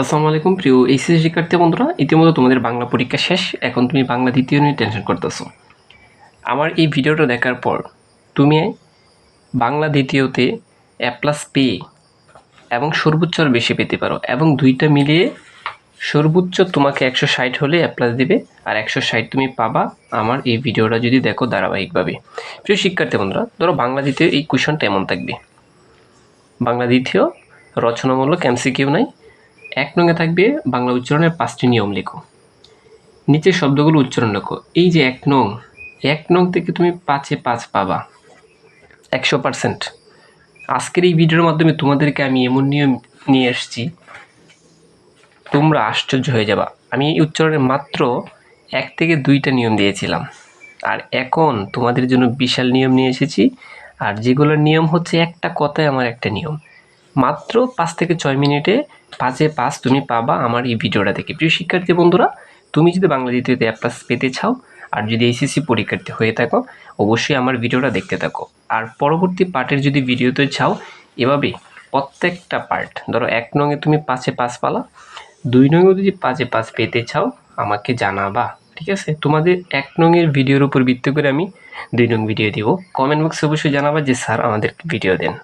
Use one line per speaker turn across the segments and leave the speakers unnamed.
আসসালামু আলাইকুম, প্রিয় এইচএসসি শিক্ষার্থী বন্ধুরা, ইতিমধ্যে তোমাদের বাংলা পরীক্ষা শেষ। এখন তুমি বাংলা দ্বিতীয় নিয়ে টেনশন করতেছো। আমার এই ভিডিওটা দেখার পর তুমি বাংলা দ্বিতীয়তে এ প্লাস পেয়ে এবং সর্বোচ্চ আর বেশি পেতে পারো এবং দুইটা মিলিয়ে সর্বোচ্চ তোমাকে একশো ষাট হলে এ প্লাস দেবে আর একশো ষাট তুমি পাবা আমার এই ভিডিওটা যদি দেখো ধারাবাহিকভাবে। প্রিয় শিক্ষার্থী বন্ধুরা, ধরো বাংলা দ্বিতীয় এই কোয়েশনটা এমন থাকবে। বাংলা দ্বিতীয় রচনামূলক এমসিকিউ নাই এক নঙে থাকবে বাংলা উচ্চারণের পাঁচটি নিয়ম লেখো। নিচের শব্দগুলো উচ্চারণ লেখো। এই যে এক নং এক নং থেকে তুমি পাঁচে পাঁচ পাবা। একশো পার্সেন্ট। আজকের এই ভিডিওর মাধ্যমে তোমাদেরকে আমি এমন নিয়ম নিয়ে এসেছি, তোমরা আশ্চর্য হয়ে যাবা। আমি এই উচ্চারণের মাত্র এক থেকে দুইটা নিয়ম দিয়েছিলাম। আর এখন তোমাদের জন্য বিশাল নিয়ম নিয়ে এসেছি, আর যেগুলোর নিয়ম হচ্ছে একটা কথায় আমার একটা নিয়ম। মাত্র পাঁচ থেকে ছয় মিনিটে পাঁচে পাঁচ তুমি পাবা আমার এই ভিডিওটা থেকে প্রিয় শিক্ষার্থী বন্ধুরা, তুমি যদি বাংলা দ্বিতীয়তে অ্যাপ্লাস পেতে চাও আর যদি এইচএসসি পরীক্ষার্থী হয়ে থাকো, অবশ্যই আমার ভিডিওটা দেখতে থাকো। আর পরবর্তী পার্টের যদি ভিডিওতে চাও, এভাবে প্রত্যেকটা পার্ট ধরো এক নঙে তুমি পাঁচে পাঁচ পালা, দুই নঙে যদি পাঁচে পাঁচ পেতে চাও, আমাকে জানাবা, ঠিক আছে? তোমাদের এক নঙের ভিডিওর উপর ভিত্তি করে আমি দুই নং ভিডিও দিব। কমেন্ট বক্সে অবশ্যই জানাবা যে স্যার আমাদের ভিডিও দেন।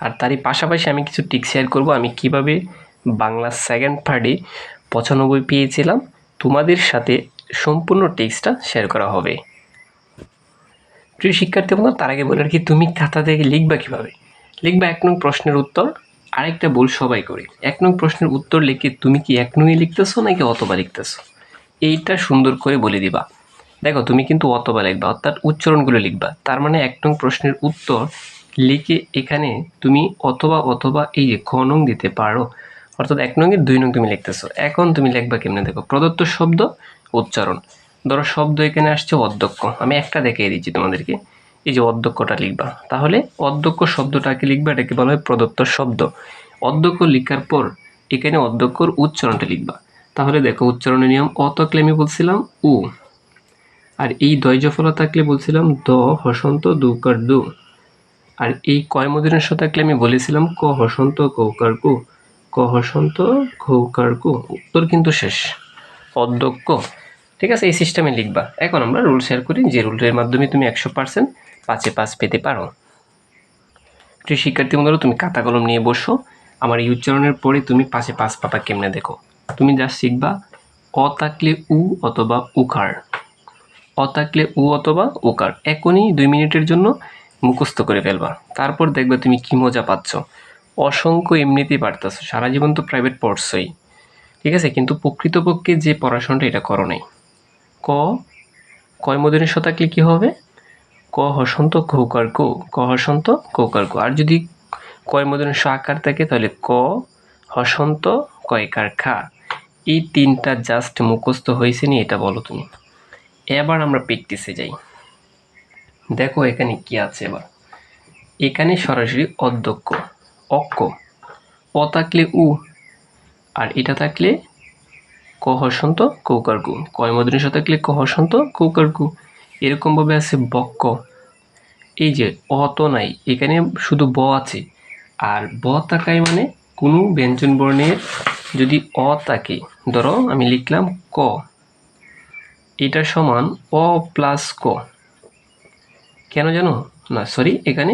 আর তারই পাশাপাশি আমি কিছু টিক শেয়ার করব। আমি কীভাবে বাংলা সেকেন্ড পার্টে পঁচানব্বই পেয়েছিলাম। তোমাদের সাথে সম্পূর্ণ টেক্সটটা শেয়ার করা হবে। প্রিয় শিক্ষার্থী বন্ধু তার আগে বলে রাখি, তুমি খাতা থেকে লিখবা কীভাবে? লিখবা এক নং প্রশ্নের উত্তর, আরেকটা বল সবাই করে। এক নং প্রশ্নের উত্তর লিখে তুমি কি এক নংয়ে লিখতেছো নাকি অতবা লিখতেছো? এইটা সুন্দর করে বলে দিবা। দেখো, তুমি কিন্তু অতবা লিখবা, অর্থাৎ উচ্চারণগুলো লিখবা। তার মানে এক নং প্রশ্নের উত্তর লিখে এখানে তুমি অথবা অথবা এই যে খ দিতে পারো, অর্থাৎ এক নংয়ের দুই নং তুমি লিখতেছো। এখন তুমি লিখবা কেমনে? দেখো, প্রদত্ত শব্দ উচ্চারণ। ধরো শব্দ এখানে আসছে অধ্যক্ষ। আমি একটা দেখিয়ে দিচ্ছি তোমাদেরকে। এই যে অধ্যক্ষটা লিখবা। তাহলে অধ্যক্ষ শব্দটাকে লিখবা, এটাকে বলা হয় প্রদত্ত শব্দ। অধ্যক্ষ লেখার পর এখানে অধ্যক্ষর উচ্চারণটা লিখবা। তাহলে দেখো, উচ্চারণের নিয়ম অ থাকলে আমি বলছিলাম উ। আর এই দয়জফলা থাকলে বলছিলাম দ, হসন্ত দুকার দু। আর এই কয় মদিনের সাথে থাকলে আমি বলেছিলাম? ক হসন্ত কৌকার কু ক হসন্ত খৌকার কু উত্তর কিন্তু শেষ। অধ্যক্ষ। ঠিক আছে, এই সিস্টেমে লিখবা। এখন আমরা রুল শেয়ার করি, যে রুলের মাধ্যমে তুমি একশো পার্সেন্ট পাঁচে পাঁচ পেতে পারো। প্রিয় শিক্ষার্থী বন্ধুরা, তুমি খাতা কলম নিয়ে বসো। আমার এই উচ্চারণের পরে তুমি পাশে পাঁচ পাপা কেমনে দেখো? তুমি যা শিখবা, অ থাকলে উ অথবা উকার অ থাকলে উ অথবা উকার এখনই দুই মিনিটের জন্য মুখস্থ করে ফেলবা। তারপর দেখবে তুমি কি মজা পাচ্ছ। অসংখ্য এমনিতেই পারতেছো সারা জীবন তো প্রাইভেট পড়ছই ঠিক আছে? কিন্তু প্রকৃতপক্ষে যে পড়াশোনাটা এটা করো নাই। ক? কয় মদিনের শতাকলে কী হবে? ক হসন্ত কৌকার কো ক হসন্ত কৌকার কো আর যদি কয় মদিনের স আকার থাকে, তাহলে ক, হসন্ত কয়কার খা এই তিনটা জাস্ট মুখস্থ হয়েছে নি এটা বলো তুমি। এবার আমরা প্র্যাকটিসে যাই। দেখো এখানে কি আছে এবার। এখানে সরাসরি অধ্যক্ষ, অক্ষ। অ থাকলে উ, আর এটা থাকলে ক হসন্ত কৌকার কু কয় সাথে থাকলে ক হসন্ত কৌকার কু এরকমভাবে আছে বক্ক এই যে অ তো নাই, এখানে শুধু ব আছে। আর ব তাকায় মানে কোনো ব্যঞ্জন বর্ণের যদি অ থাকে, ধরো আমি লিখলাম ক, এটা সমান অ প্লাস ক। কেন জানো? না সরি এখানে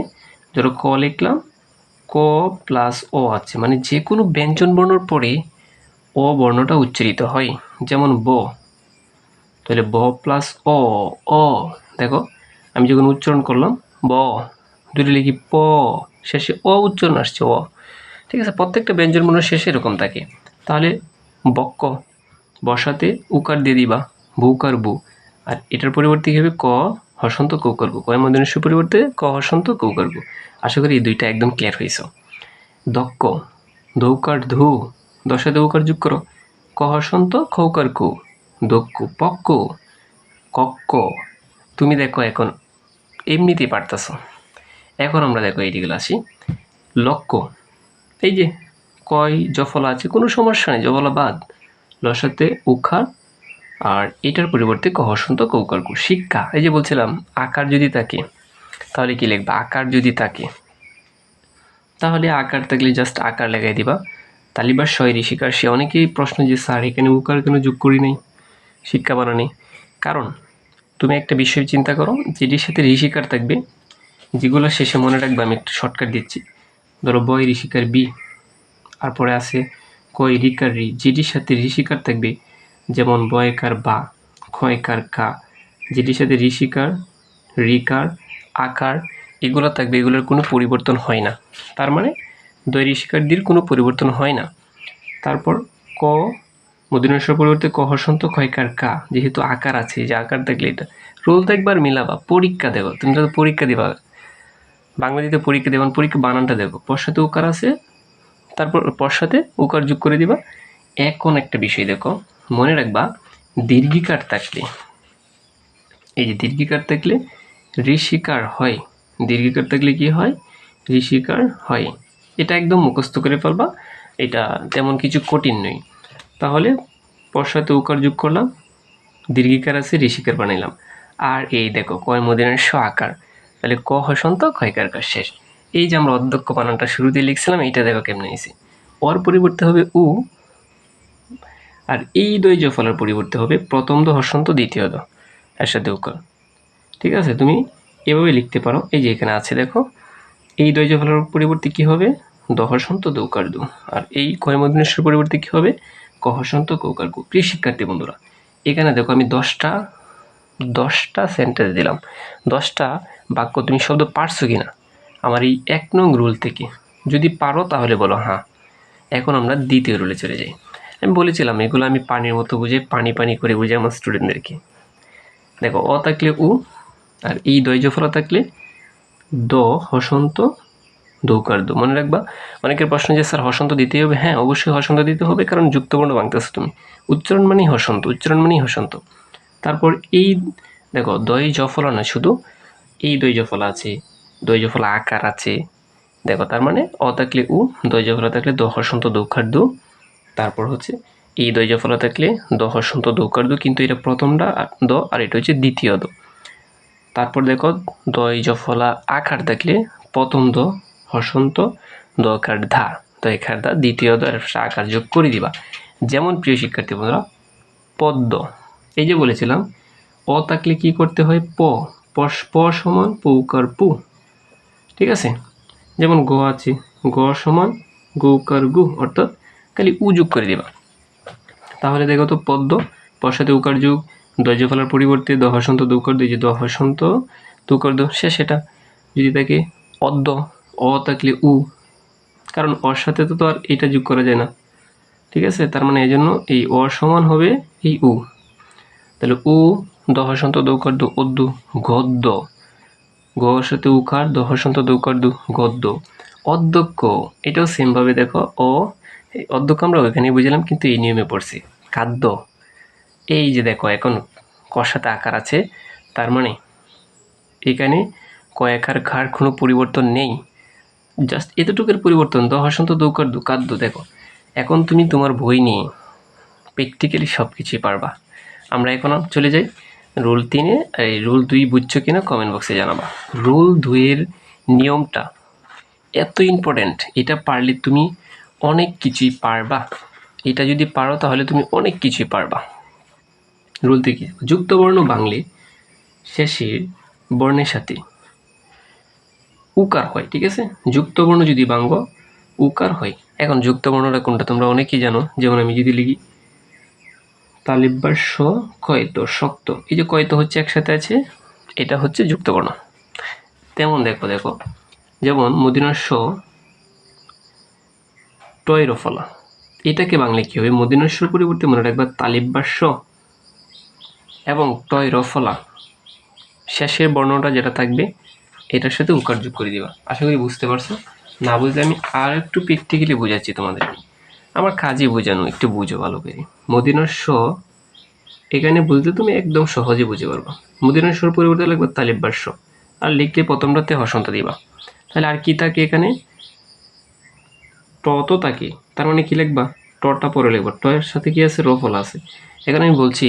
ধরো ক লিখলাম, ক প্লাস ও আছে। মানে যে কোনো ব্যঞ্জন বর্ণর পরে অ বর্ণটা উচ্চারিত হয়। যেমন ব। তাহলে ব প্লাস অ অ দেখো, আমি যখন উচ্চারণ করলাম, ব, দুটো লিখি প, শেষে অ উচ্চারণ আসছে, অ। ঠিক আছে, প্রত্যেকটা ব্যঞ্জন বর্ণের শেষে এরকম থাকে। তাহলে বক্ক, বসাতে উকার দিয়ে দিবা বউকার বু আর এটার পরিবর্তে কী হবে? ক হসন্ত কৌকার কু কয় মধ্যে পরিবর্তে ক হসন্ত কৌকার কু আশা করি এই দুইটা একদম ক্লিয়ার হয়েছ। দক্ষ, দৌকার ধু, দশে দৌকার যোগ করো। ক হসন্ত খৌকার কু দক্কু পক্ক কক্ক তুমি দেখো এখন, এমনিতেই পারতেছ। এখন আমরা দেখো এইদিকে আসি। লক্ষ্য এই যে, কয়, জফলা আছে, কোনো সমস্যা নেই, জফলা বাদ। লসাতে উখার আর এটার পরিবর্তে ক, হসন্ত কৌকারকু শিক্ষা। এই যে বলছিলাম, আকার যদি থাকে, তাহলে কি লিখবা? আকার যদি থাকে, তাহলে আকার থাকলে জাস্ট আকার লাগাই দিবা। তালিবার শয় ঋষিকার, সে অনেকেই প্রশ্ন যে, স্যার, এখানে উকার কেন যোগ করি নাই, শিক্ষা বানানে কারণ, তুমি একটা বিষয় চিন্তা করো, যেটির সাথে ঋষিকার থাকবে, যেগুলো শেষে মনে রাখবে, আমি একটু শর্টকাট দিচ্ছি। ধরো, বয় ঋষিকার বি, তারপরে আছে কয় রিকার রি, যেটির সাথে ঋষিকার থাকবে যেমন বয়কার বা, ক্ষয়কার কা, যেটির সাথে ঋষিকার রিকার আকার, এগুলো থাকবে, এগুলোর কোনো পরিবর্তন হয় না। তার মানে দয় ঋষিকার দির কোনো পরিবর্তন হয় না। তারপর ক মদিনেশ্বর পরিবর্তে ক হসন্ত, ক্ষয়কার কা, যেহেতু আকার আছে, যে আকার থাকলে এটা রোল তো একবার মিলাবা, পরীক্ষা দেবো, তুমি তো পরীক্ষা দিবা। বাংলা দিতে পরীক্ষা দেবেন পরীক্ষা বানানটা দেখো, পশ্চাতে উকার আছে, তারপর পশ্চাতে উকার যোগ করে দিবা। এখন একটা বিষয় দেখো মনে রাখবা, দীর্ঘিকার থাকলে, এই যে দীর্ঘিকার থাকলে ঋষিকার হয়। দীর্ঘিকার থাকলে কি হয়? ঋষিকার হয়। এটা একদম মুখস্থ করে ফেলবা, এটা তেমন কিছু কঠিন নয়। তাহলে পশ্চাতে উকার যোগ করলাম, দীর্ঘিকার আছে, ঋষিকার বানাইলাম। আর এই দেখো, কয় মদিনের স আকার। তাহলে ক হসন্ত ক্ষয়কার কার শেষ। এই যে আমরা অধ্যক্ষ বানানটা শুরুতে লিখছিলাম, এইটা দেখো কেমনে এসে ওর পরিবর্তে হবে উ আর এই দই ফলার পরিবর্তে হবে, প্রথম দ হসন্ত দ্বিতীয় দ এর উকার ঠিক আছে? তুমি এভাবে লিখতে পারো। এই যে এখানে আছে, দেখো, এই দই ফলার পরিবর্তে কি হবে? দ হসন্ত দৌকার দু। আর এই কয়মদিনেশ্বর পরিবর্তে কী হবে? ক হসন্ত কৌকার কু প্রিয় শিক্ষার্থী বন্ধুরা, এখানে দেখো আমি দশটা দশটা সেন্টেন্স দিলাম। দশটা বাক্য তুমি শব্দ পারছ কি না আমার এই এক নং রুল থেকে। যদি পারো তাহলে বলো হ্যাঁ। এখন আমরা দ্বিতীয় রুলে চলে যাই। আমি বলেছিলাম, এগুলো আমি পানির মতো বুঝে পানি পানি করে বুঝে আমার স্টুডেন্টদেরকে দেখো, অ থাকলে উ, আর এই দৈজফলা থাকলে দ, হসন্ত দৌকার দো মনে রাখবা, অনেকের প্রশ্ন যে, স্যার, হসন্ত দিতেই হবে? হ্যাঁ অবশ্যই হসন্ত দিতে হবে, কারণ যুক্তবর্ণ বাংলাদেশ তুমি। উচ্চারণ মানেই হসন্ত, উচ্চারণ মানেই হসন্ত। তারপর এই, দেখো দই জফলা না শুধু এই দই জফলা আছে দই জফলা আকার আছে। দেখো, তার মানে অ থাকলে উ দই জফলা থাকলে দ, হসন্ত দৌকার দু তারপর হচ্ছে এই দই জফলা থাকলে দ হসন্ত দৌকার দু কিন্তু এটা প্রথমটা দ আর এটা হচ্ছে দ্বিতীয় দ। তারপর দেখো দই জফলা আকার থাকলে প্রথম দ হসন্ত দকার ধা। দয়কার ধা, দ্বিতীয় দ আকার যোগ করে দিবা। যেমন প্রিয় শিক্ষার্থী বন্ধুরা পদ্ম এই যে বলেছিলাম, অ থাকলে কি করতে হয়? প। প সমান পৌকার পু। ঠিক আছে? যেমন গ আছে, গ সমান গৌকার গু, অর্থাৎ খালি উ যোগ করে দিবা। তাহলে দেখো তো পদ্ম পশ্চাতে উকার যুগ দজ ফলার পরিবর্তে দ হসন্ত দৌকার দুই যে দ হসন্ত দৌকার দ, সে সেটা। যদি থাকে অদ্য, অ থাকলে উ। কারণ অর সাথে তো আর এটা যোগ করা যায় না। ঠিক আছে? তার মানে এই জন্য এই অ সমান হবে এই উ। তাহলে উ, দ হসন্ত দৌকার অদ্দু গদ্য। গর সাথে উকার, দ হসন্ত দৌকার দু, গদ্য। অধ্যক্ষ এটাও সেমভাবে দেখো এই অধ্যক্ষ আমরা ওইখানেই বুঝলাম, কিন্তু এই নিয়মে পড়ছি। খাদ্য, এই যে দেখো, এখন কষাতে আকার আছে, তার মানে এখানে কয়েকার ঘাড় কোনো পরিবর্তন নেই। জাস্ট এতটুকুর পরিবর্তন দ হসন্ত দৌকার দু কাদ্য দেখো। এখন তুমি তোমার বই নিয়ে প্র্যাকটিক্যালি সব কিছুই পারবা। আমরা এখন চলে যাই রুল তিনে, এই রুল দুই বুঝছ কিনা কমেন্ট বক্সে জানাবা। রুল দুইয়ের নিয়মটা এত ইম্পর্ট্যান্ট এটা পারলে তুমি অনেক কিছুই পারবা। এটা যদি পারো, তাহলে তুমি অনেক কিছুই পারবা। রুল থেকে যুক্তবর্ণ বাংলে শেষের বর্ণের সাথে উকার হয়, ঠিক আছে? যুক্তবর্ণ যদি বাঙ্গ, উকার হয়। এখন যুক্তবর্ণটা কোনটা তোমরা অনেকেই জানো। যেমন আমি যদি লিখি তালিব্বার স, কয়তো শক্ত। এই যে কয়তো হচ্ছে একসাথে আছে, এটা হচ্ছে যুক্তবর্ণ। তেমন দেখো দেখো। যেমন মদিনার স টয়ের ফলা এটাকে বাংলায় কী হবে? মদিনার স্বর পরিবর্তে মনে রাখবা তালিব্বার স এবং টয় রফলা। শেষের বর্ণটা যেটা থাকবে, এটার সাথে উকার যোগ করে দিবা। আশা করি বুঝতে পারছ? না বুঝলে আমি আর একটু প্র্যাকটিক্যালি বোঝাচ্ছি তোমাদেরকে। আমার কাজই বোঝানো, একটু বুঝো ভালো করে। মদিনার স এখানে বুঝতে তুমি একদম সহজে বুঝতে পারবা। মদিনার স্বর পরিবর্তে লাগবে তালিব্বার স আর লিখলে প্রথমটাতে হসন্ত দিবা। তাহলে আর কি থাকে এখানে? ট তো থাকে তার মানে কি লিখবা? টটা পরে লিখবা। টয়ের সাথে কি আছে? রফল আছে। এখানে আমি বলছি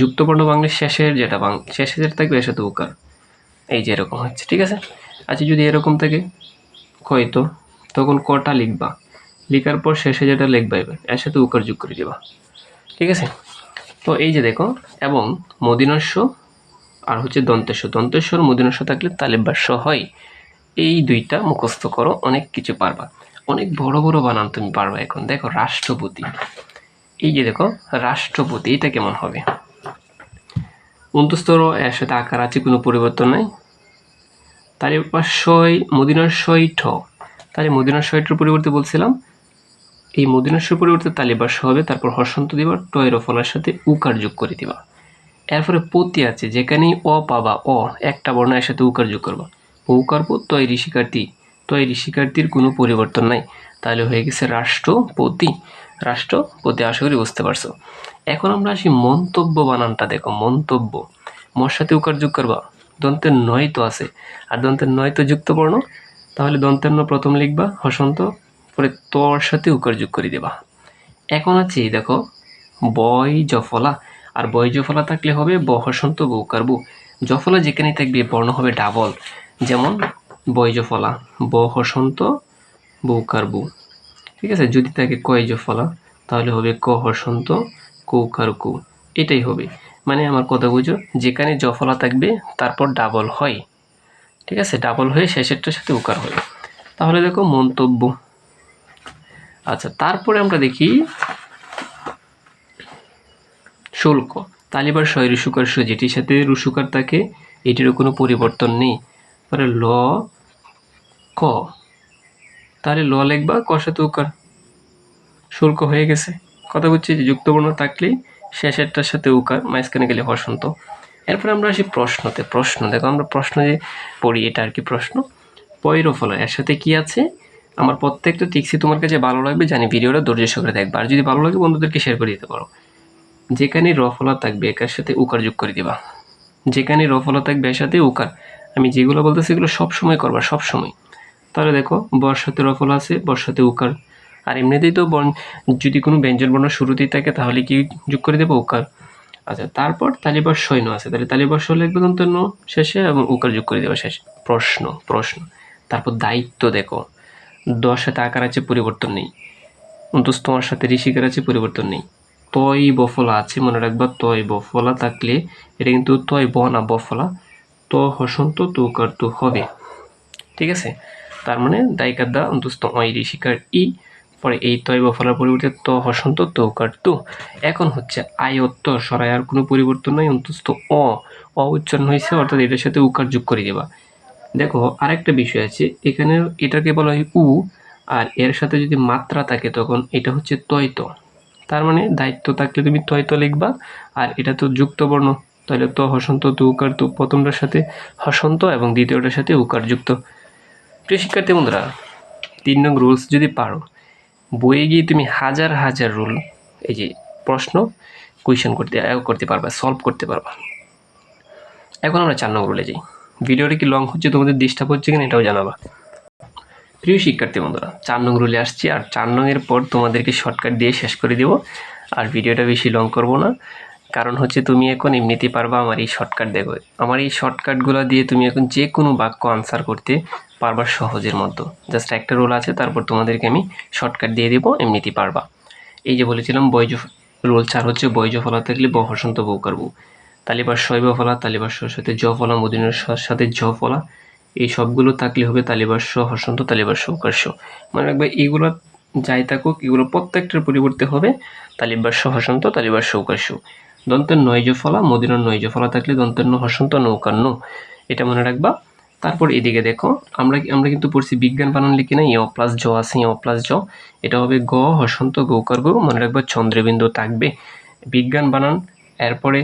যুক্তবর্ণ বাংলার শেষের যেটা বাং শেষের যেটা থাকবে এর সাথে উকার এই যে এরকম হচ্ছে, ঠিক আছে? আচ্ছা যদি এরকম থাকে হয়তো তখন কটা লিখবা? লিখার পর শেষে যেটা লিখবা এবার এর সাথে উকার যোগ করে দেবা। ঠিক আছে? তো এই যে দেখো, এবং মদিনস্য আর হচ্ছে দন্তেশ্ব দন্তেশ্বর মদিনস্য থাকলে তালেবাস্য হয়। এই দুইটা মুখস্থ করো, অনেক কিছু পারবা। অনেক বড় বড় বানান তুমি পারবা এখন। দেখো, রাষ্ট্রপতি। এই যে দেখো, রাষ্ট্রপতি এটা কেমন হবে? অন্তস্তর এর সাথে আকার আছে, কোনো পরিবর্তন নাই। তালিবাস্যই মদিনার সই ঠ তাহলে মদিনার সইটার পরিবর্তে বলছিলাম, এই মদিনাস্যর পরিবর্তে তালিবাস্য হবে, তারপর হর্ষন্ত দিবা, টয়ের ফলার সাথে উকার যোগ করে দিবা। এরপরে পতি আছে, যেখানেই অ পাবা, অ, একটা বর্ণ এর সাথে উকার যোগ করবা। উকার পো তয় ঋষিকার্তি এই ঋষিকার্তির কোনো পরিবর্তন নাই। তাহলে হয়ে গেছে রাষ্ট্রপতি। রাষ্ট্রপতি, আশা করি বুঝতে পারছ। এখন আমরা আসি মন্তব্য বানানটা, দেখো, মন্তব্য। মর সাথে উকার যোগ করবা। দন্তের নয় তো আছে। আর দন্তের নয় তো যুক্ত বর্ণ তাহলে দন্তের ন প্রথম লিখবা, হসন্ত। পরে তর সাথে উকার যোগ করে দেবা। এখন আছে, দেখো বয় জফলা আর বয় জফলা থাকলে হবে ব, হসন্ত বউ কারবু জফলা যেখানে থাকবে, বর্ণ হবে ডাবল। যেমন বয় জফলা ব হসন্ত বউ কারবু। ঠিক আছে? যদি থাকে কয় জফলা, তাহলে হবে ক হসন্ত, কৌ কার কু এটাই হবে। মানে আমার কথা বুঝো, যেখানে জফলা থাকবে, তারপর ডাবল হয়। ঠিক আছে? ডাবল হয়ে শেষেরটার সাথে উকার হয়। তাহলে দেখো মন্তব্য। আচ্ছা তারপরে আমরা দেখি শুল্ক। তালিবার শয় রুসুকার যেটির সাথে রুসুকার থাকে, এটিরও কোনো পরিবর্তন নেই। পরে ল, ক। তাহলে ল লেখবা কর সাথে উকার শুল্ক হয়ে গেছে। কথা বলছি যে যুক্তবর্ণ থাকলেই শেষেরটার সাথে উকার, মাঝখানে গেলে হসন্ত এরপরে আমরা আসি প্রশ্নতে। প্রশ্ন, দেখো আমরা প্রশ্ন যে পড়ি, এটা আর কি প্রশ্ন। পৈরফলা, এর সাথে কি আছে? আমার প্রত্যেকটা টিক্সি তোমার কাছে ভালো লাগবে, জানি ভিডিওটা ধৈর্য সহকারে দেখবে। আর যদি ভালো লাগে, বন্ধুদেরকে শেয়ার করে দিতে পারো। যেখানে রফলা থাকবে, একার সাথে উকার যোগ করে দিবা। যেখানে রফলা থাকবে, এর সাথে উকার। আমি যেগুলো বলতেছি এগুলো সবসময় করবা, সবসময়। তাহলে দেখো, বর্ষাতে রফলা আছে, বর্ষাতে উকার। আর এমনিতেই তো বর্ণ যদি কোনো ব্যঞ্জন বর্ণ শুরুতেই থাকে, তাহলে কি যোগ করে দেবো? উকার। আচ্ছা তারপর তালিবার সৈন্য আছে। তাহলে তালিবার সৈন্য লিখবে শেষে এবং উকার যোগ করে দেবো শেষে। প্রশ্ন প্রশ্ন। তারপর দায়িত্ব দেখো। দশ সাথে আকার আছে, পরিবর্তন নেই। অন্তস তোমার সাথে ঋষিকার আছে, পরিবর্তন নেই। তয় বফলা আছে, মনে রাখবা তয় বফলা থাকলে, এটা কিন্তু তয় ব না বফলা। ত হসন্ত তো কার তো হবে। ঠিক আছে? তার মানে দায়িকার দা অন্তস্থ অয় ঋষিকার ই, পরে এই তয় বফলার পরিবর্তে ত হসন্ত তো তো। এখন হচ্ছে আয়ত্ত সরাই আর কোনো পরিবর্তন নাই, অন্তস্থ অ। অ উচ্চারণ হয়েছে, অর্থাৎ এটার সাথে উকার যোগ করে দেবা। দেখো, আরেকটা বিষয় আছে, এখানে এটাকে বলা হয় উ, আর এর সাথে যদি মাত্রা থাকে, তখন এটা হচ্ছে তয়ত তার মানে দায়িত্ব থাকলে তুমি তয়ত লিখবা, আর এটা তো যুক্ত বর্ণ। তাহলে তো হসন্ত তো উকার তো প্রথমটার সাথে হসন্ত এবং দ্বিতীয়টার সাথে উকার যুক্ত প্রিয় শিক্ষার্থী বন্ধুরা, তিন নং রুলস যদি পারো, বইয়ে গিয়ে তুমি হাজার হাজার রুল, এই যে প্রশ্ন কুয়েশন করতে করতে পারবা সলভ করতে পারবা। এখন আমরা চার নং রুলে যাই। ভিডিওটা কি লং হচ্ছে, তোমাদের ডিস্টার্ব হচ্ছে কিনা এটাও জানাবা। প্রিয় শিক্ষার্থী বন্ধুরা, চার নং রুলে আসছি, আর চার নংয়ের পর তোমাদেরকে শর্টকাট দিয়ে শেষ করে দেবো। আর ভিডিওটা বেশি লং করব না। কারণ হচ্ছে তুমি এখন এমনিতেই পারবা আমার এই শর্টকাট দেখো আমার এই শর্টকাটগুলো দিয়ে তুমি এখন যে কোনো বাক্য আনসার করতে পারবা সহজের মতো। জাস্ট একটা রোল আছে, তারপর তোমাদেরকে আমি শর্টকাট দিয়ে দেবো, এমনিতেই পারবা। এই যে বলেছিলাম, বৈজ রোল চার হচ্ছে বৈজ ফলা থাকলে বহসন্ত বউ কারবু। তালিবার শৈব ফলা, তালিবার সাথে জ ফলা, মদিনের সাথে জ ফলা। এই সবগুলো থাকলে হবে তালিবাস্য হসন্ত তালিবাস্য উকার্য মনে রাখবে এইগুলো যাই থাকুক, এগুলো প্রত্যেকটার পরিবর্তে হবে তালিবাস্য হসন্ত তালিবাস্য উকার্য দন্তের নয়জ ফলা, মদিনার নয়জ ফলা থাকলে দন্তের ন হসন্ত নৌকান্ন এটা মনে রাখবা। তারপর এদিকে দেখো, আমরা আমরা কিন্তু পড়ছি বিজ্ঞান বানান লিখি না ইয় প্লাস জ আছে ইয় প্লাস জ। এটা হবে গ, হসন্ত, গৌকার গৌ মনে রাখবা চন্দ্রবিন্দু থাকবে। বিজ্ঞান বানান, এরপরে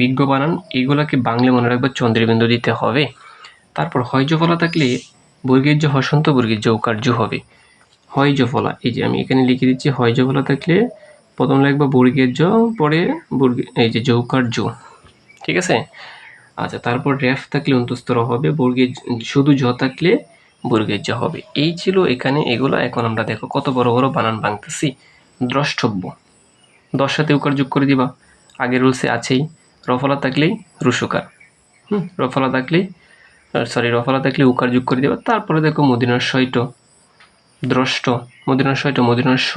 বিজ্ঞ বানান, এইগুলোকে বাংলা মনে রাখবা চন্দ্রবিন্দু দিতে হবে। তারপর হয়জ ফলা থাকলে বর্গীর যে হসন্ত, বর্গীর যে কার্য হবে। হয়জ ফলা, এই যে আমি এখানে লিখে দিচ্ছি হয় ফলা থাকলে প্রথম লিখবা বর্গের জ, পরে বর্গে, এই যে যৌকার্য ঠিক আছে? আচ্ছা তারপর রেফ থাকলে অন্তস্তর হবে বর্গের শুধু জ থাকলে বর্গের জ হবে। এই ছিল এখানে এগুলো। এখন আমরা দেখো কত বড় বড় বানান ভাঙতেছি দ্রষ্টব্য। দশ সাথে উকার যোগ করে দিবা। আগের রুলসে আছেই। রফলা থাকলেই রুসুকার হুম রফলা থাকলেই সরি রফলা থাকলে উকার যোগ করে দেবা। তারপরে দেখো মদিনার সৈট দ্রষ্ট। মদিনার শয়টা মদিনার স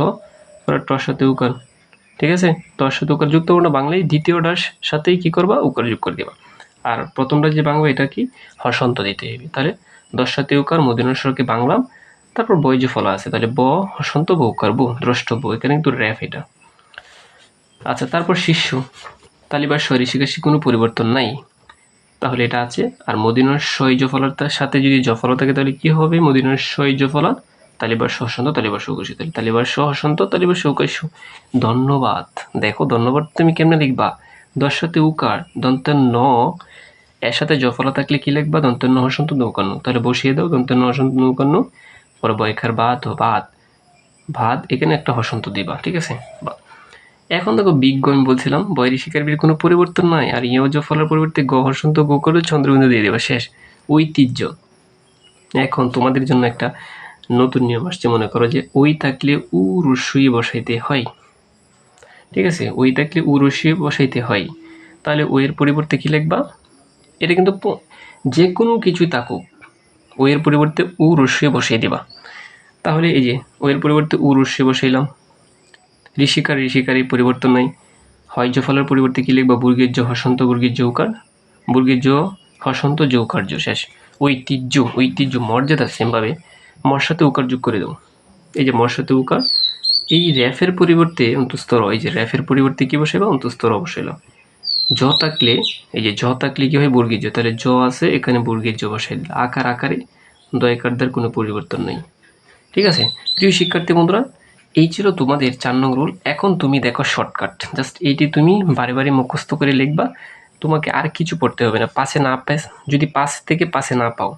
পরে টর সাথে উকার। ঠিক আছে? টর সাথে উকার যুক্ত করলে বাংলায় দ্বিতীয় দ্বিতীয়টার সাথেই কি করবা? উকার যোগ করে দিবা। আর প্রথমটা যে বাংলা, এটা কি? হসন্ত দিতে হবে। তাহলে দশ সাথে উকার মদিনার স্বরকে বাংলাম তারপর বই যে ফলা আছে, তাহলে ব, হসন্ত ব উকার বু দ্রষ্টব্য এখানে কিন্তু র্যাফ এটা। আচ্ছা তারপর শিষ্য। তালিবার শরী শিকাশি কোনো পরিবর্তন নাই। তাহলে এটা আছে। আর মদিনার সই জফলতার সাথে যদি জফলা থাকে, তাহলে কি হবে? মদিনার সই জফলা তালিবার সহসন্ত তালিবার সৌকশী তাহলে তালিবার সহসন্ত তালিবার সৌকশী ধন্যবাদ। দেখো, ধন্যবাদ তুমি কেমনে লিখবা? দশ উকার দন্তের ন এর সাথে জফলা থাকলে কি লিখবা? দন্তের ন হসন্ত নৌকান্ন। তাহলে বসিয়ে দাও দন্তের ন হসন্ত নৌকান্ন। পরে বয়খার বাদ ও ভাত ভাত এখানে একটা হসন্ত দিবা, ঠিক আছে? বা এখন দেখো বিজ্ঞ, আমি বলছিলাম, বৈরী শিকার বীর কোনো পরিবর্তন নাই, আর ইয় ফলের পরিবর্তে গ হসন্ত গো চন্দ্রবিন্দু দিয়ে দেবা। শেষ। ঐতিহ্য। এখন তোমাদের জন্য একটা নতুন নিয়ম আসছে মনে করো যে ওই থাকলে উ রসুই বসাইতে হয়। ঠিক আছে? ওই থাকলে উ রসুই বসাইতে হয়। তাহলে ওয়ের পরিবর্তে কি লিখবা? এটা কিন্তু যে কোনো কিছুই থাকুক ওয়ের পরিবর্তে উ রসুই বসাই দেবা। তাহলে এই যে ওয়ের পরিবর্তে উ রসুই বসাইলাম। ঋষিকার ঋষিকারই পরিবর্তন নাই। হয় ফলের পরিবর্তে কী লিখবা? বুর্গের জ হসন্ত, বুর্গের জৌকার। বুর্গের জ হসন্ত যৌকার্য শেষ। ঐতিহ্য ঐতিহ্য, মর্যাদা সেমভাবে সাথে উকার যোগ করে দেবো। এই যে সাথে উকার, এই র্যাফের পরিবর্তে অন্তস্তর এই যে র্যাফের পরিবর্তে কি বসাইবা? অন্তস্তর বসাইলাম জ তাকলে এই যে জ তাকলে কী হয়? বর্গীর জ। তাহলে জ আছে, এখানে বর্গীর জ বসাই দিলে আকার আকারে দয়কারদের কোনো পরিবর্তন নেই। ঠিক আছে? প্রিয় শিক্ষার্থী বন্ধুরা, এই ছিল তোমাদের চার নং রুল। এখন তুমি দেখো শর্টকাট। জাস্ট এইটি তুমি বারে বারে মুখস্থ করে লিখবা। তোমাকে আর কিছু পড়তে হবে না। পাশে না পাস, যদি পাস থেকে পাশে না পাও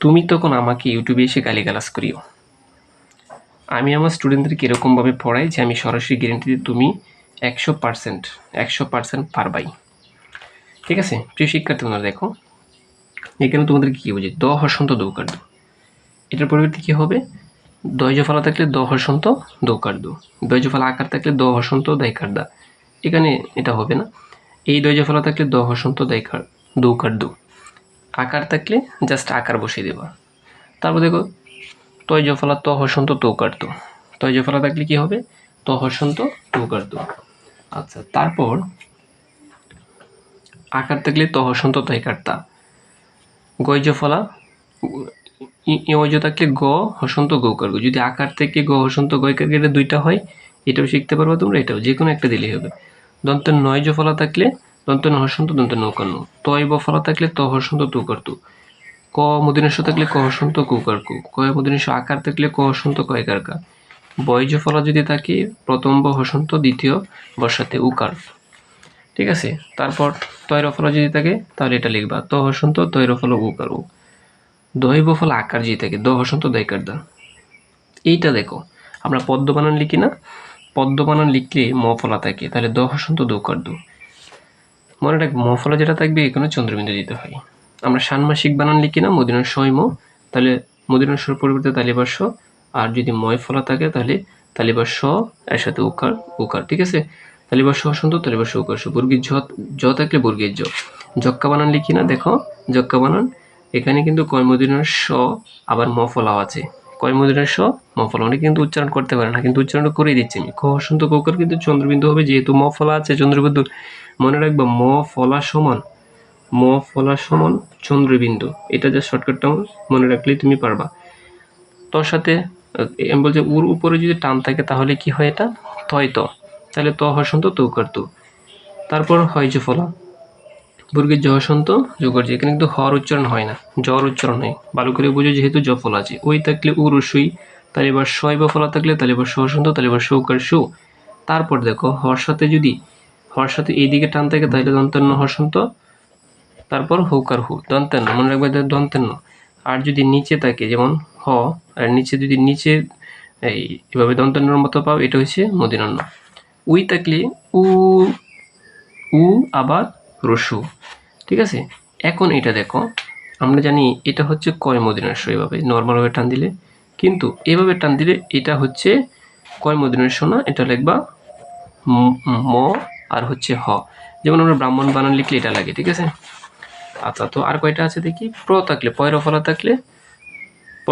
তুমি তখন আমাকে ইউটিউবে এসে গালিগালাজ করিও। আমি আমার স্টুডেন্টদেরকে এরকমভাবে পড়াই যে আমি সরাসরি গ্যারেন্টি দিই তুমি একশো পার্সেন্ট একশো পার্সেন্ট পারবাই। ঠিক আছে? প্রিয় শিক্ষার্থী, তোমরা দেখো, এখানে তোমাদের কী বুঝি দ হসন্ত দৌকার দু এটার পরিবর্তে কী হবে? দয়জফলা থাকলে দ হসন্ত দৌকার দু দয়জফলা আকার থাকলে দ হসন্ত দাইকার দা এখানে এটা হবে না। এই দয়জফলা থাকলে দ হসন্ত দাইকার দৌকার দু আকার থাকলে জাস্ট আকার বসিয়ে দেবা। তারপর দেখো, তয় জফলা ত হসন্ত তৌকার দু তয় জফলা থাকলে কি হবে? ত হসন্ত তৌকার দু আচ্ছা তারপর আকার থাকলে ত হসন্ত তৈকার্তা গয় জফলা ইয়জ থাকলে গ হসন্ত গৌকার গো যদি আকার থেকে গ হসন্ত গয়কার গেলে দুইটা হয়, এটাও শিখতে পারবা তোমরা, এটাও যে কোনো একটা দিলেই হবে। দন্তের নয় জফলা থাকলে দন্তের হসন্ত দন্তের নৌকান্ন তয় বফলা থাকলে ত হসন্ত তু। ক মদিনেশ থাকলে ক হসন্ত কু। কয় মদিনেশ আকার থাকলে ক হসন্ত কয়কার কা। বয়জ ফলা যদি থাকে, প্রথম ব হসন্ত, দ্বিতীয় বর্ষাতে উকার ঠিক আছে? তারপর তৈর ফলা যদি থাকে, তাহলে এটা লিখবা। ত হসন্ত তৈর ফল উকার উ। ফল আকার যদি থাকে দ হসন্ত দয়কার দা। এইটা দেখো। আমরা পদ্ম বানান লিখি না? পদ্ম বানান লিখলে ম ফলা থাকে। তাহলে দ হসন্ত দৌকার দু। মনে রাখ, মফলা যেটা থাকবে এখানে চন্দ্রবিন্দু দিতে হয়। আমরা ষান্মাসিক বানান লিখি না, মদিনার সয় ম তাহলে মদিনার স্বর পরিবর্তে তালিবার স আর যদি ময় ফলা থাকে তাহলে তালিবার স এর সাথে উকার উকার, ঠিক আছে? তালিবার স হসন্ত তালিবার স উকার স বর্গীর জ থাকলে বর্গীর জ জক্কা বানান লিখি না, দেখো জক্কা বানান, এখানে কিন্তু কর্মদিনের স, আবার ম ফলাও আছে। কর্মদিনের স ম ফলা অনেকে কিন্তু উচ্চারণ করতে পারে না, কিন্তু উচ্চারণ করে দিচ্ছি আমি। ক হসন্ত কৌকার কিন্তু চন্দ্রবিন্দু হবে, যেহেতু ম, ফলা আছে, চন্দ্রবিন্দু। মনে রাখবা, ম, ফলা সমান, ম, ফলা সমান চন্দ্রবিন্দু। এটা যে শর্টকাটটা মনে রাখলেই তুমি পারবা। তোর সাথে আমি বলছি, উর উপরে যদি টান থাকে তাহলে কি হয় এটা? তয় ত। তাহলে ত হসন্ত তৌকার, তু। তারপর হয় যে ফলা। বর্গের জ হসন্ত যোগর যে এখানে কিন্তু হর উচ্চারণ হয় না জ্বর উচ্চারণ হয়। ভালো করে বুঝো যেহেতু জ ফল আছে। ওই থাকলে উ রসুই তাহলে এবার শয় বা ফলা থাকলে তাহলে এবার সহসন্ত তাহলে এবার সৌকার সু। তারপর দেখো, হর সাথে যদি, হর সাথে এইদিকে টান থাকে, তাহলে দন্তান্ন হসন্ত তারপর হৌকার হু, দন্তান্ন, মনে রাখবে দন্তান্ন। আর যদি নিচে থাকে, যেমন হ, আর নিচে যদি নিচে, এই, এভাবে দন্তান্নর মতো পাও, এটা হচ্ছে মদিনান্ন উই থাকলে উ উ, আবার রসু। ঠিক আছে? এখন এটা দেখো, আমরা জানি এটা হচ্ছে কয় মদিনার স এভাবে নর্মালভাবে টান দিলে, কিন্তু এভাবে টান দিলে এটা হচ্ছে কয় মদিনার স না এটা লিখবা ম- আর হচ্ছে হ। যেমন আমরা ব্রাহ্মণ বানান লিখলে এটা লাগে, ঠিক আছে? আচ্ছা তো আর কয়টা আছে দেখি? প্র থাকলে, পয়র ফলা থাকলে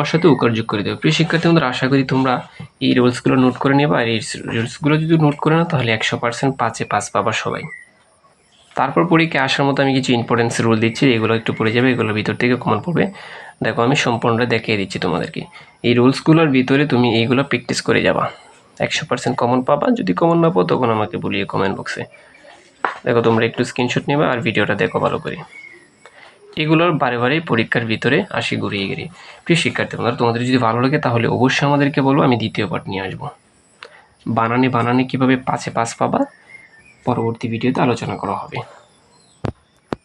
সাথে উকার যোগ করে দেবে। প্রিয় শিক্ষার্থী বন্ধুরা, আশা করি তোমরা এই রুলসগুলো নোট করে নেবে। আর এই রুলসগুলো যদি নোট করে নাও, তাহলে একশো পার্সেন্ট পাঁচে পাঁচ পাবা সবাই। তারপর পরীক্ষায় আসার মতো আমি কিছু ইম্পর্টেন্স রুল দিচ্ছি, এগুলো একটু পড়ে যাবে এগুলোর ভিতর থেকে কমন পড়বে। দেখো, আমি সম্পূর্ণটা দেখিয়ে দিচ্ছি তোমাদেরকে। এই রুলসগুলোর ভিতরে তুমি এইগুলো প্র্যাকটিস করে যাবা। একশো পার্সেন্ট কমন পাবা, যদি কমন না পাও, তখন আমাকে বলিয়ে কমেন্ট বক্সে দেখো, তোমরা একটু স্ক্রিনশট নেবে আর ভিডিওটা দেখো ভালো করে। এগুলোর বারে বারে পরীক্ষার ভিতরে আসি ঘুরিয়ে গিয়ে প্রিয় শিক্ষার্থী বন্ধুরা, তোমাদের যদি ভালো লাগে, তাহলে অবশ্যই আমাদেরকে বলো, আমি দ্বিতীয় পার্ট নিয়ে আসব। বানানে বানানে কীভাবে পাঁচে পাঁচ পাবা পরবর্তী ভিডিওতে আলোচনা করা হবে।